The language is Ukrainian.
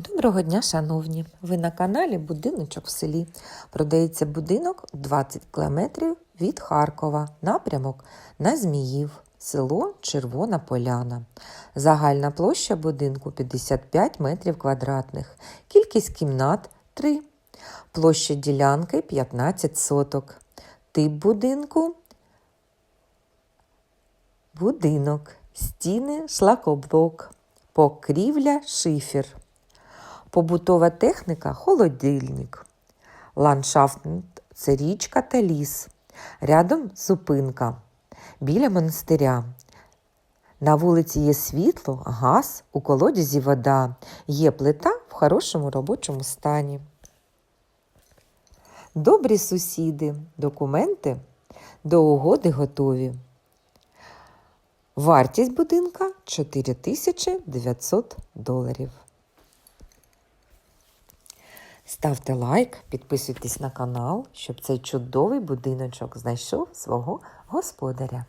Доброго дня, шановні! Ви на каналі Будиночок в селі. Продається будинок 20 кілометрів від Харкова, напрямок на Зміїв, село Червона Поляна. Загальна площа будинку 55 метрів квадратних, кількість кімнат 3, площа ділянки 15 соток. Тип будинку будинок, стіни шлакоблок, покрівля шифер. Побутова техніка холодильник. Ландшафт це річка та ліс. Рядом зупинка біля монастиря. На вулиці є світло, газ, у колодязі вода. Є плита в хорошому робочому стані. Добрі сусіди, документи до угоди готові. Вартість будинка 4900 доларів. Ставте лайк, підписуйтесь на канал, щоб цей чудовий будиночок знайшов свого господаря.